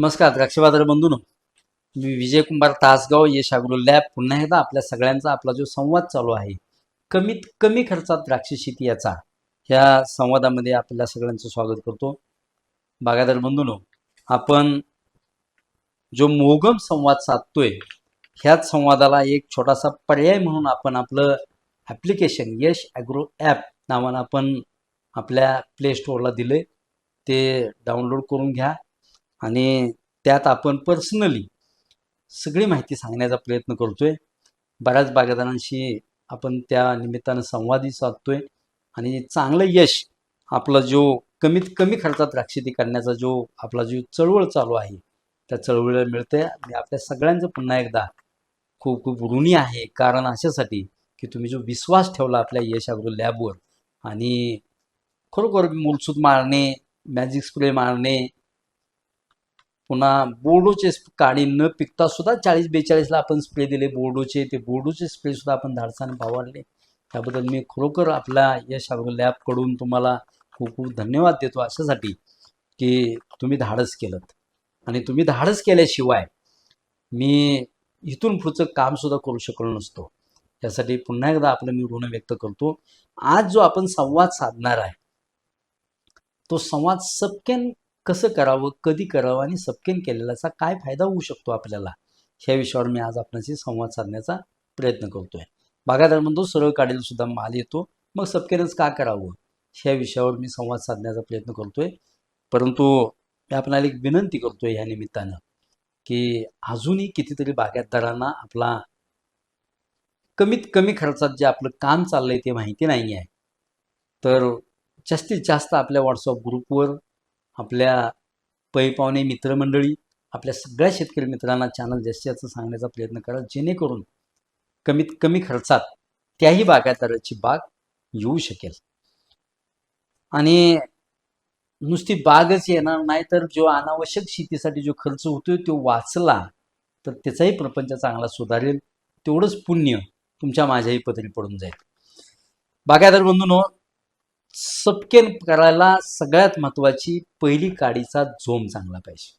नमस्कार द्राक्षबाजार बंधून. मी विजय कुमार तासगाव यश अग्रो लॅब. पुन्हा एकदा आपल्या सगळ्यांचा आपला जो संवाद चालू आहे कमीत कमी खर्चात द्राक्ष शेती याचा ह्या संवादामध्ये आपल्या सगळ्यांचं स्वागत करतो. बागायदार बंधून आपण जो मोगम संवाद साधतोय ह्याच संवादाला एक छोटासा पर्याय म्हणून आपण आपलं ॲप्लिकेशन यश ॲग्रो ॲप नावानं आपण आपल्या प्ले स्टोअरला दिले ते डाउनलोड करून घ्या. आणि त्यात आपण पर्सनली सगळी माहिती सांगण्याचा प्रयत्न करतोय. बऱ्याच बागायतदारांशी आपण त्या निमित्तानं संवादही साधतोय आणि चांगलं यश आपला जो कमीत कमी खर्चात द्राक्षेती करण्याचा जो आपला जो चळवळ चालू आहे त्या चळवळीला मिळते आणि आपल्या सगळ्यांचं पुन्हा एकदा खूप खूप ऋणी आहे. कारण अशासाठी की तुम्ही जो विश्वास ठेवला आपल्या यश अग्रो लॅबवर आणि खरोखर मूलसूत मारणे मॅजिक स्प्रे मारणे पुन्हा बोर्डोचे स्प- काडी न पिकता सुद्धा चाळीस बेचाळीसला आपण स्प्रे दिले बोर्डोचे. ते बोर्डोचे स्प्रे सुद्धा आपण धाडसाने भावाडले त्याबद्दल मी खरोखर आपल्या यश लॅबकडून तुम्हाला खूप खूप धन्यवाद देतो अशासाठी की तुम्ही धाडस केलं आणि तुम्ही धाडस केल्याशिवाय मी इथून पुढचं काम सुद्धा करू शकलो नसतो. त्यासाठी पुन्हा एकदा आपलं मी ऋण व्यक्त करतो. आज जो आपण संवाद साधणार आहे तो संवाद सबकेन कसं करावं कधी करावं आणि सपकेन केलेल्याचा काय फायदा होऊ शकतो आपल्याला? ह्या विषयावर मी आज आपणाशी संवाद साधण्याचा प्रयत्न करतोय. बागायदार म्हणतो सरळ काढेल सुद्धा माल येतो. मग सपकेनच का करावं? ह्या विषयावर मी संवाद साधण्याचा प्रयत्न करतोय. परंतु मी आपल्याला एक विनंती करतोय ह्या निमित्तानं की अजूनही कितीतरी बागायतदारांना आपला कमीत कमी खर्चात जे आपलं काम चाललंय ते माहिती नाही आहे तर जास्तीत जास्त आपल्या व्हॉट्सअप ग्रुपवर आपल्या पै पाहुणे मित्रमंडळी आपल्या सगळ्या शेतकरी मित्रांना चॅनल जास्तीत जास्त सांगण्याचा प्रयत्न करा. जेणेकरून कमीत कमी खर्चात त्याही बागायतदाराची बाग येऊ शकेल. आणि नुसती बागच येणार नाही तर जो अनावश्यक शेतीसाठी जो खर्च होतोय तो वाचला तर त्याचाही प्रपंच चांगला सुधारेल. तेवढंच पुण्य तुमच्या माझ्याही पदरी पडून जाईल. बागायदार बंधूनो सपकेन करायला सगळ्यात महत्वाची पहिली काडीचा जोम चांगला पाहिजे.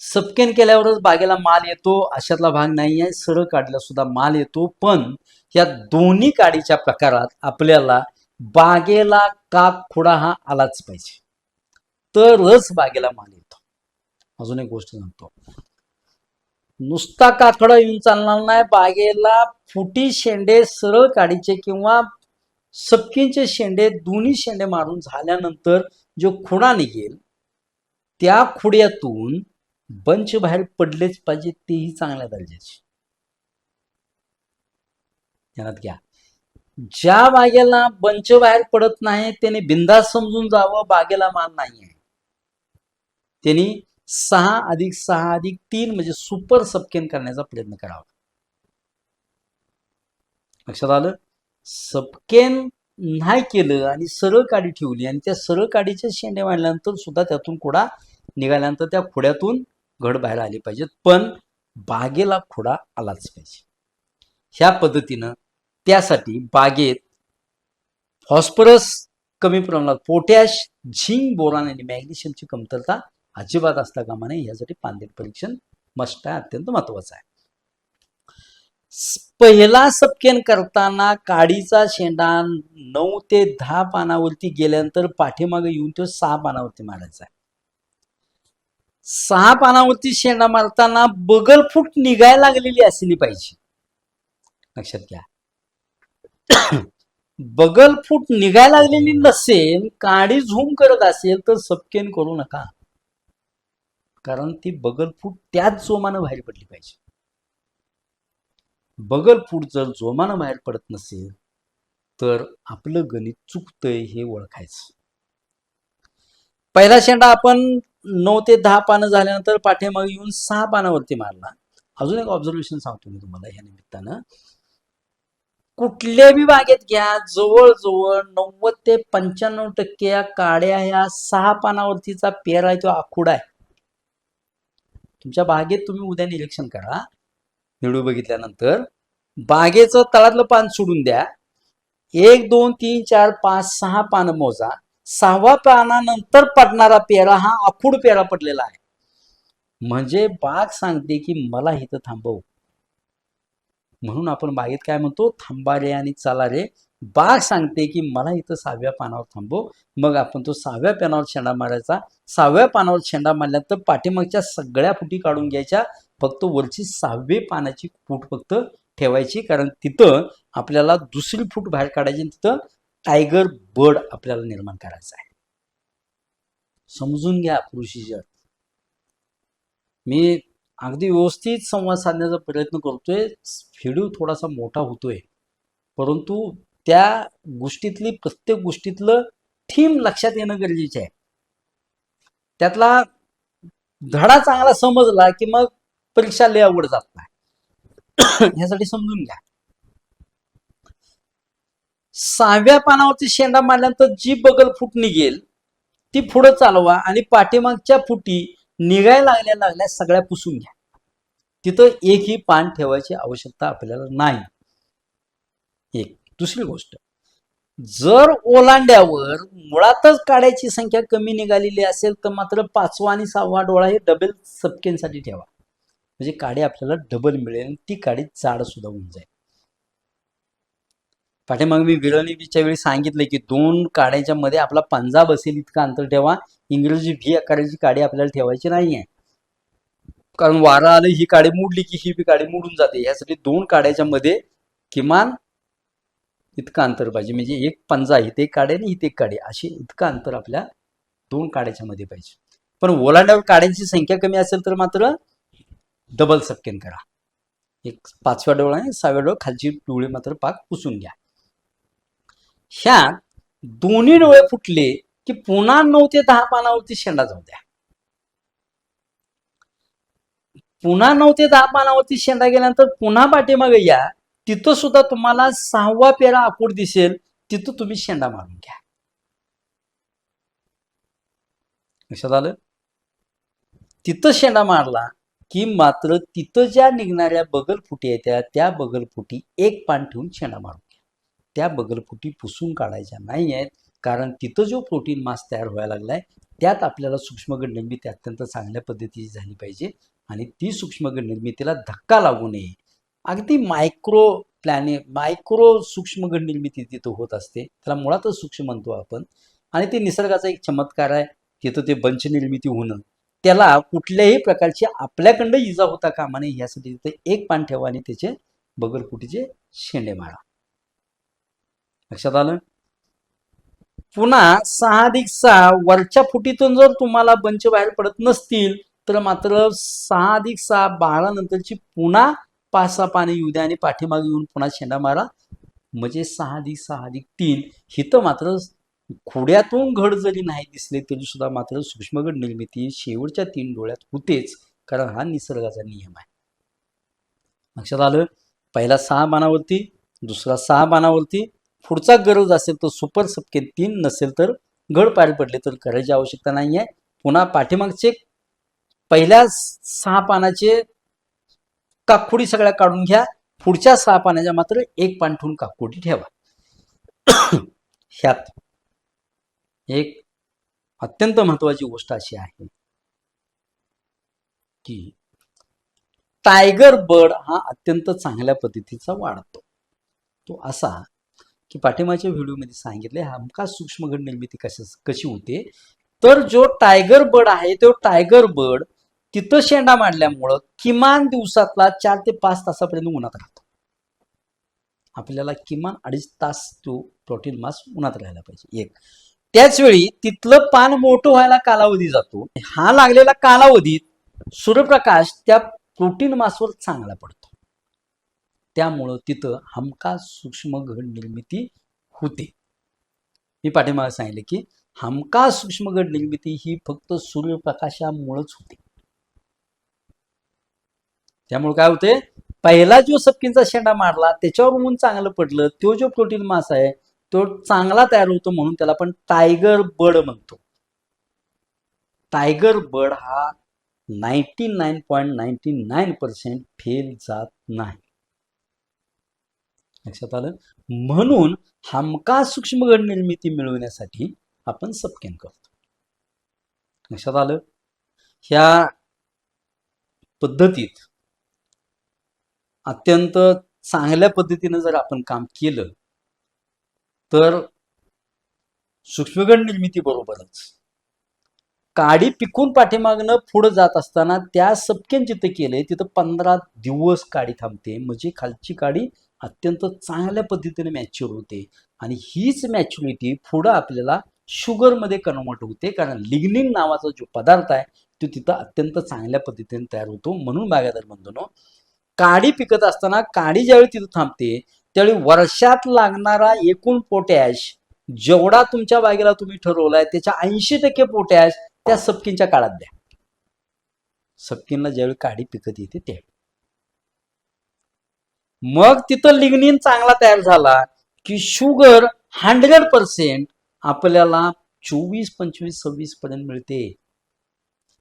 सपकेन केल्यावरच बागेला माल येतो अशातला भाग नाही आहे सरळ काढला सुद्धा माल येतो पण या दोन्ही काडीच्या प्रकारात आपल्याला बागेला काप खुडा हा आलाच पाहिजे. तरच बागेला माल येतो. अजून एक गोष्ट सांगतो. नुसता काकडा येऊन चालणार नाही बागेला फुटी शेंडे सरळ काडीचे किंवा सपकींचे शेंडे दोन्ही शेंडे मारून झाल्यानंतर जो खुडा निघेल त्या खुड्यातून बंच बाहेर पडलेच पाहिजे तेही चांगल्या दर्जाचे. ध्यानात घ्या. ज्या बागेला बंच बाहेर पडत नाही त्याने बिंदास समजून जावं बागेला मान नाही आहे त्यांनी सहा अधिक सहा अधिक तीन म्हणजे सुपर सपकेन करण्याचा प्रयत्न करावा. लक्षात आलं? सपकेन नाही केलं आणि सरळ काडी ठेवली आणि त्या सरळ काडीच्या शेंडे मांडल्यानंतर सुद्धा त्यातून खुडा निघाल्यानंतर त्या खुड्यातून घड बाहेर आली पाहिजेत. पण बागेला खुडा आलाच पाहिजे. ह्या पद्धतीनं त्यासाठी बागेत फॉस्फरस कमी प्रमाणात पोटॅश झिंक बोरान आणि मॅग्नेशियमची कमतरता अजिबात असता कामा नये. यासाठी पांदे परीक्षण मस्ट आहे. अत्यंत महत्वाचं आहे. पहिला सपकेन करताना काडीचा शेंडा नऊ ते दहा पानावरती गेल्यानंतर पाठीमागे येऊन तो सहा पानावरती मारायचा. सहा पानावरती शेंडा मारताना बगलफूट निघायला लागलेली असली पाहिजे. लक्षात घ्या. बगलफूट निघायला लागलेली नसेल काडी झूम करत असेल तर सपकेन करू नका. कारण ती बगलफूट त्याच जोमानं बाहेर पडली पाहिजे. बगल फूट जर जोमानं बाहेर पडत नसेल तर आपलं गणित चुकतंय हे ओळखायचं. पहिला शेंडा आपण नऊ ते दहा पानं झाल्यानंतर पाठीमागे येऊन सहा पानावरती मारला. अजून एक ऑब्झर्वेशन सांगतो मी तुम्हाला या निमित्तानं. कुठल्या बी बागेत घ्या जवळजवळ नव्वद ते पंच्याण्णव टक्के या काड्या ह्या सहा पानावरतीचा पेर आहे तो आखुडा आहे. तुमच्या बागेत तुम्ही उद्या निरीक्षण करा. व्हिडिओ बघितल्यानंतर बागेचं तळातलं पान सोडून द्या. एक दोन तीन चार पाच सहा पानं मोजा. सहावा पानानंतर पडणारा पेरा हा आखूड पेरा पडलेला आहे. म्हणजे बाग सांगते की मला इथं थांबव. म्हणून आपण बागेत काय म्हणतो? थांबा रे आणि चला रे. बाग सांगते की मला इथं सहाव्या पानावर थांबव. मग आपण तो सहाव्या पानावर शेंडा मारायचा. सहाव्या पानावर शेंडा मारल्यानंतर पाठीमागच्या सगळ्या फुटी काढून घ्यायच्या. फक्त वरची सहावी पानाची फूट फक्त ठेवायची कारण तिथं आपल्याला दुसरी फूट बाहेर काढायची तिथं टायगर बर्ड आपल्याला निर्माण करायचा आहे. समजून घ्या प्रोसिजर मी अगदी व्यवस्थित संवाद साधण्याचा प्रयत्न करतोय. व्हिडिओ थोडासा मोठा होतोय. परंतु त्या गोष्टीतली प्रत्येक गोष्टीतलं थीम लक्षात येणं गरजेचे आहे. त्यातला धडा चांगला समजला की मग परीक्षा लय अवघड जात नाही. ह्यासाठी समजून घ्या. सहाव्या पानावरती शेंडा मारल्यानंतर जी बगल फूट निघेल ती पुढं चालवा आणि पाठीमागच्या फुटी निघायला लागल्या लागल्या सगळ्या पुसून घ्या. तिथं एकही पान ठेवायची आवश्यकता आपल्याला नाही. एक. दुसरी गोष्ट. जर ओलांड्यावर मुळातच काड्याची संख्या कमी निघालेली असेल तर मात्र पाचवा आणि सहावा डोळा हे डबल सपकेंसाठी ठेवा. म्हणजे काडी आपल्याला डबल मिळेल आणि ती काडी जाड सुद्धा होऊन जाईल. पाठीमागे मी विरळणीच्या वेळी सांगितलं की दोन काड्याच्या मध्ये आपला पंजा बसेल इतकं अंतर ठेवा. इंग्रजी व्ही आकाराची काडी आपल्याला ठेवायची आहे कारण वारा आलं ही काडी मोडली की ही बी काडी मोडून जाते. यासाठी दोन काड्याच्या मध्ये किमान इतकं अंतर पाहिजे. म्हणजे एक पंजा इथे एक काडे आणि इथे एक काडे. असे इतकं अंतर आपल्या दोन काड्याच्या मध्ये पाहिजे. पण ओलांड्यावर काड्यांची संख्या कमी असेल तर मात्र डबल सपकेन करा. एक पाचव्या डोळा आणि सहाव्या डोळा खालची डोळे मात्र पाक पुसून घ्या. ह्यात दोन्ही डोळे फुटले की पुन्हा नऊ ते दहा पानावरती शेंडा जाऊ द्या. पुन्हा नऊ ते दहा पानावरती शेंडा गेल्यानंतर पुन्हा पाठीमागे या तिथं सुद्धा तुम्हाला सहावा पेरा आकूड दिसेल तिथं तुम्ही शेंडा मारून घ्या. लक्षात आलं? तिथं शेंडा मारला की मात्र तिथं ज्या निघणाऱ्या बगलफुटी येत्या आहेत त्या बगलफुटी एक पान ठेवून शेणा मारून घ्या. त्या बगलफुटी पुसून काढायच्या नाही आहेत कारण तिथं जो प्रोटीन मास तयार व्हायला लागला आहे त्यात आपल्याला सूक्ष्मगड निर्मिती अत्यंत चांगल्या पद्धतीची झाली पाहिजे आणि ती सूक्ष्मगड निर्मितीला धक्का लागू नये. अगदी मायक्रो प्लॅने मायक्रो सूक्ष्मगड निर्मिती तिथं होत असते. त्याला मुळातच सूक्ष्म म्हणतो आपण. आणि ते निसर्गाचा एक चमत्कार आहे. तिथं ते बंच निर्मिती होणं. त्याला कुठल्याही प्रकारची आपल्याकडं इजा होता कामा नये यासाठी तिथे एक पान ठेवा आणि त्याचे बगलफुटीचे शेंडे मारा. लक्षात आलं? पुन्हा सहा अधिक सहा वरच्या फुटीतून जर तुम्हाला बंच बाहेर पडत नसतील तर मात्र सहा अधिक सहा बारा नंतरची पुन्हा पाच सहा पाने येऊ द्या आणि पाठीमागे येऊन पुन्हा शेंडा मारा. म्हणजे सहा अधिक सहा अधिक तीन हिथं मात्र घोड्यातून घड जरी नाही दिसले तरी सुद्धा मात्र सूक्ष्मगड निर्मिती शेवटच्या तीन डोळ्यात होतेच कारण हा निसर्गाचा नियम आहे. लक्षात आलं? पहिला सहा पानावरती दुसरा सहा पानावरती पुढचा गरज असेल तर सुपर सबके तीन नसेल तर घड पार पडले तर करायची आवश्यकता नाही आहे. पुन्हा पाठीमागचे पहिल्या सहा पानाचे काकुडी सगळ्या काढून घ्या पुढच्या सहा पानाच्या मात्र एक पान ठेवून काकुडी ठेवा. ह्यात एक अत्यंत महत्वाची गोष्ट अशी आहे की टायगर बर्ड हा अत्यंत चांगल्या पद्धतीचा वाढतो. तो असा की पाठिंबाच्या व्हिडिओमध्ये सांगितले हमका सूक्ष्मगड निर्मिती कशी कशी होते? तर जो टायगर बर्ड आहे तो टायगर बर्ड तिथं शेंडा मांडल्यामुळं किमान दिवसातला चार ते पाच तासापर्यंत उन्हात राहतो. आपल्याला किमान अडीच तास तो प्रोटीन मास उन्हात राहायला पाहिजे. एक त्याच वेळी तिथलं पान मोठं व्हायला कालावधी जातो. हा लागलेला कालावधीत सूर्यप्रकाश त्या प्रोटीन मासवर चांगला पडतो. त्यामुळं तिथं हमखास सूक्ष्म घड निर्मिती होते. मी पाठीमागे सांगितले की हमखास सूक्ष्म घड निर्मिती ही फक्त सूर्यप्रकाशामुळेच होते. त्यामुळे काय होते? पहिला जो सपकिनचा शेंडा मारला त्याच्यावर ऊन चांगलं पडलं तो जो प्रोटीन मास आहे तो चांगला तयार होतो म्हणून त्याला आपण टायगर बर्ड म्हणतो. टायगर बर्ड हा ninety nine point ninety nine percent fail जात नाही. लक्षात आलं? म्हणून हमका सूक्ष्मगड निर्मिती मिळवण्यासाठी आपण सबकेन करतो. लक्षात आलं? ह्या पद्धतीत अत्यंत चांगल्या पद्धतीनं जर आपण काम केलं तर सूक्ष्मगण निर्मिती बरोबरच. काडी पिकून पाठीमागनं पुढं जात असताना त्या सपकेन जिथं केलंय तिथं पंधरा दिवस काडी थांबते. म्हणजे खालची काडी अत्यंत चांगल्या पद्धतीने मॅच्युअर होते. आणि हीच मॅच्युरिटी पुढं आपल्याला शुगरमध्ये कन्वर्ट होते. कारण लिग्निन नावाचा जो पदार्थ आहे तो तिथं अत्यंत चांगल्या पद्धतीने तयार होतो. म्हणून बागायदार बंधनो काडी पिकत असताना काडी ज्यावेळी तिथं थांबते त्यावेळी वर्षात लागणारा एकूण पोटॅश जेवढा तुमच्या बागेला तुम्ही ठरवलाय त्याच्या ऐंशी टक्के पोटॅश त्या सपकिनच्या काळात द्या. सपकिनला ज्यावेळी काडी पिकत येते ते मग तिथं लिग्निन चांगला तयार झाला की शुगर हंड्रेड पर्सेंट आपल्याला चोवीस पंचवीस सव्वीस पर्यंत मिळते.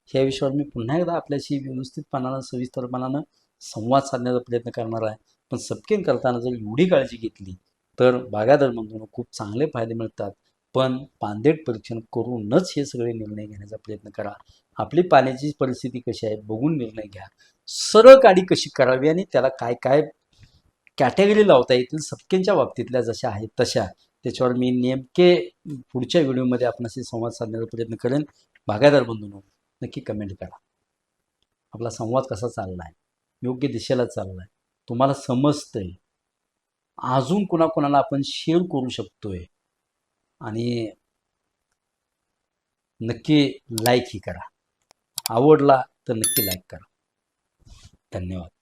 ह्या विषयावर मी पुन्हा एकदा आपल्याशी व्यवस्थितपणानं सविस्तरपणानं संवाद साधण्याचा प्रयत्न करणार आहे. पण सपकेन करताना जर एवढी काळजी घेतली तर बागायदार म्हणून खूप चांगले फायदे मिळतात. पण पांदेट परीक्षण करूनच हे सगळे निर्णय घेण्याचा प्रयत्न करा. आपली पाण्याची परिस्थिती कशी आहे बघून निर्णय घ्या. सरळ काडी कशी करावी आणि त्याला काय काय कॅटेगरी लावता येतील सपकेंच्या बाबतीतल्या जशा आहेत तशा. त्याच्यावर मी नेमके पुढच्या व्हिडिओमध्ये आपणाशी संवाद साधण्याचा प्रयत्न करेन. भागादार बंधून नक्की कमेंट करा. आपला संवाद कसा चालला आहे योग्य दिशेला चालला आहे तुम्हाला समजतंय. अजून कुणाकुणाला आपण शेअर करू शकतोय. आणि नक्की लाईक ही करा. आवडला तर नक्की लाईक करा. धन्यवाद.